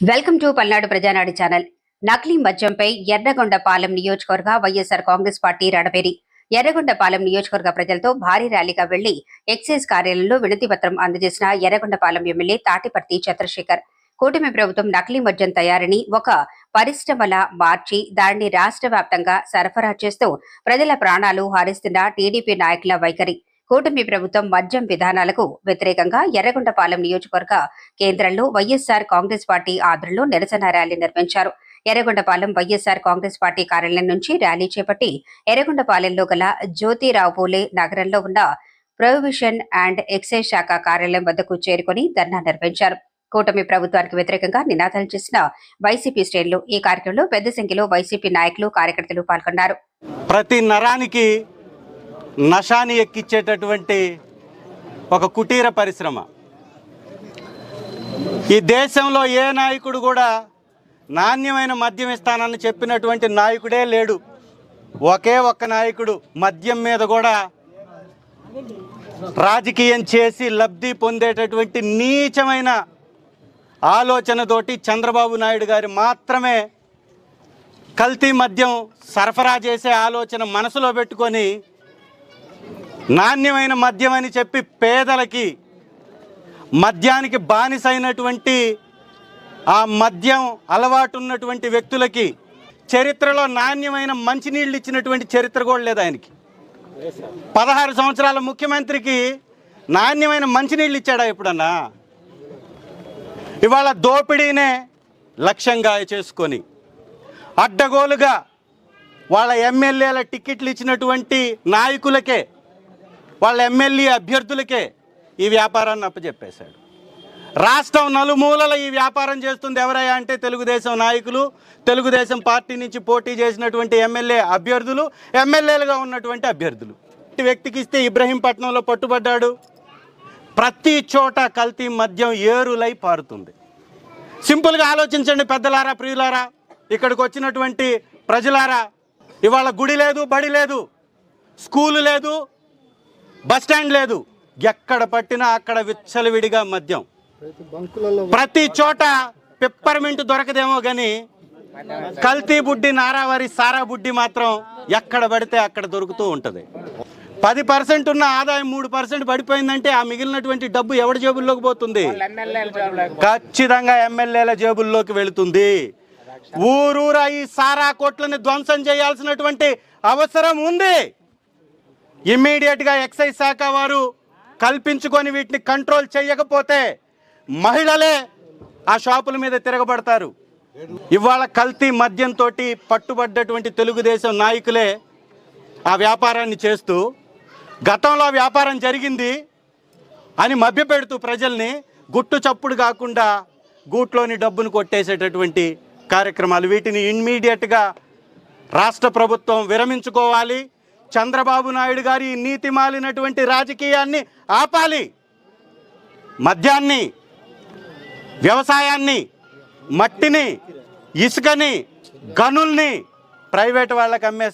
Welcome to Palnadu Prajanadu channel. నకిలీ మద్యంపై ఎర్రగొండపాలెం నియోజకవర్గ వైఎస్ఆర్ కాంగ్రెస్ పార్టీ రడబేరి ఎర్రగొండపాలెం నియోజకవర్గ ప్రజలతో భారీ ర్యాలీగా వెళ్ళి ఎక్సైజ్ కార్యాలయంలో వినతి పత్రం అందజేసిన ఎర్రగొండపాలెం ఎమ్మెల్యే తాటిపర్తి చంద్రశేఖర్. కూటమి ప్రభుత్వం నకిలీ మద్యం తయారీని ఒక పరిశ్రమలా మార్చి దానిని రాష్ట్ర వ్యాప్తంగా సరఫరా చేస్తూ ప్రజల ప్రాణాలు హరిస్తున్న టీడీపీ నాయకుల వైఖరి. కూటమి ప్రభుత్వం మద్యం విధానాలకు వ్యతిరేకంగా ఎర్రగొండపాలెం నియోజకవర్గ కేంద్రంలో వైఎస్ఆర్ కాంగ్రెస్ పార్టీ ఆధ్వర్యంలో నిరసన ర్యాలీ నిర్వహించారు. ఎర్రగొండపాలెం వైఎస్ఆర్ కాంగ్రెస్ పార్టీ కార్యాలయం నుంచి ర్యాలీ చేపట్టి ఎర్రగొండపాలెంలో గల జ్యోతిరావు పూలే నగరంలో ఉన్న ప్రొహిబిషన్ అండ్ ఎక్సైజ్ శాఖ కార్యాలయం వద్దకు చేరుకుని ధర్నా నిర్వహించారు. కూటమి ప్రభుత్వానికి వ్యతిరేకంగా నినాదాలు చేసిన వైసీపీ శ్రేణులు ఈ కార్యక్రమంలో పెద్ద సంఖ్యలో వైసీపీ నాయకులు కార్యకర్తలు పాల్గొన్నారు. ప్రతి నరానికి నషాని ఎక్కిచ్చేటటువంటి ఒక కుటీర పరిశ్రమ. ఈ దేశంలో ఏ నాయకుడు కూడా నాణ్యమైన మద్యం ఇస్తానని చెప్పినటువంటి నాయకుడే లేడు. ఒకే ఒక్క నాయకుడు మద్యం మీద కూడా రాజకీయం చేసి లబ్ధి పొందేటటువంటి నీచమైన ఆలోచనతోటి చంద్రబాబు నాయుడు గారు మాత్రమే కల్తీ మద్యం సరఫరా చేసే ఆలోచన మనసులో పెట్టుకొని నాణ్యమైన మద్యం అని చెప్పి పేదలకి మద్యానికి బానిసైనటువంటి ఆ మద్యం అలవాటు ఉన్నటువంటి వ్యక్తులకి చరిత్రలో నాణ్యమైన మంచినీళ్ళు ఇచ్చినటువంటి చరిత్ర కూడా లేదు ఆయనకి. పదహారు సంవత్సరాల ముఖ్యమంత్రికి నాణ్యమైన మంచినీళ్ళు ఇచ్చాడా ఎప్పుడన్నా? ఇవాళ దోపిడీనే లక్ష్యంగా చేసుకొని అడ్డగోలుగా వాళ్ళ ఎమ్మెల్యేల టికెట్లు ఇచ్చినటువంటి నాయకులకే వాళ్ళ ఎమ్మెల్యే అభ్యర్థులకే ఈ వ్యాపారాన్ని అప్పచెప్పేశాడు రాష్ట్రం నలుమూలల ఈ వ్యాపారం చేస్తుంది ఎవరయ్యా అంటే తెలుగుదేశం నాయకులు తెలుగుదేశం పార్టీ నుంచి పోటీ చేసినటువంటి ఎమ్మెల్యే అభ్యర్థులు ఎమ్మెల్యేలుగా ఉన్నటువంటి అభ్యర్థులు. ఇటు వ్యక్తికి ఇస్తే ఇబ్రహీంపట్నంలో పట్టుబడ్డాడు. ప్రతి చోట కల్తీ మద్యం ఏరులై పారుతుంది. సింపుల్గా ఆలోచించండి పెద్దలారా ప్రియులారా. ఇక్కడికి వచ్చినటువంటి ప్రజలారా ఇవాళ గుడి లేదు బడి లేదు స్కూలు లేదు బస్ స్టాండ్ లేదు. ఎక్కడ పట్టినా అక్కడ విచ్చలవిడిగా మద్యం. ప్రతి చోట పెప్పర్మింట్ దొరకదేమో కానీ కల్తీ బుడ్డి నారావారి సారా బుడ్డి మాత్రం ఎక్కడ పడితే అక్కడ దొరుకుతూ ఉంటుంది. పది పర్సెంట్ ఉన్న ఆదాయం మూడు పర్సెంట్ పడిపోయిందంటే ఆ మిగిలినటువంటి డబ్బు ఎవరి జేబుల్లోకి పోతుంది? ఖచ్చితంగా ఎమ్మెల్యేల జేబుల్లోకి వెళుతుంది. ఊరూరా ఈ సారా కోట్లని ధ్వంసం చేయాల్సినటువంటి అవసరం ఉంది. ఇమ్మీడియట్గా ఎక్సైజ్ శాఖ వారు కల్పించుకొని వీటిని కంట్రోల్ చేయకపోతే మహిళలే ఆ షాపుల మీద తిరగబడతారు. ఇవాళ కల్తీ మద్యంతో పట్టుబడ్డటువంటి తెలుగుదేశం నాయకులే ఆ వ్యాపారాన్ని చేస్తూ గతంలో వ్యాపారం జరిగింది అని మభ్యపెడుతూ ప్రజల్ని గుట్టు చప్పుడు కాకుండా గూట్లోని డబ్బును కొట్టేసేటటువంటి కార్యక్రమాలు వీటిని ఇమ్మీడియట్గా రాష్ట్ర ప్రభుత్వం విరమించుకోవాలి. చంద్రబాబు నాయుడు గారి ఈ నీతి మాలినటువంటి రాజకీయాన్ని ఆపాలి. మద్యాన్ని వ్యవసాయాన్ని మట్టిని ఇసుకని గనుల్ని ప్రైవేట్ వాళ్ళకి అమ్మేస్తారు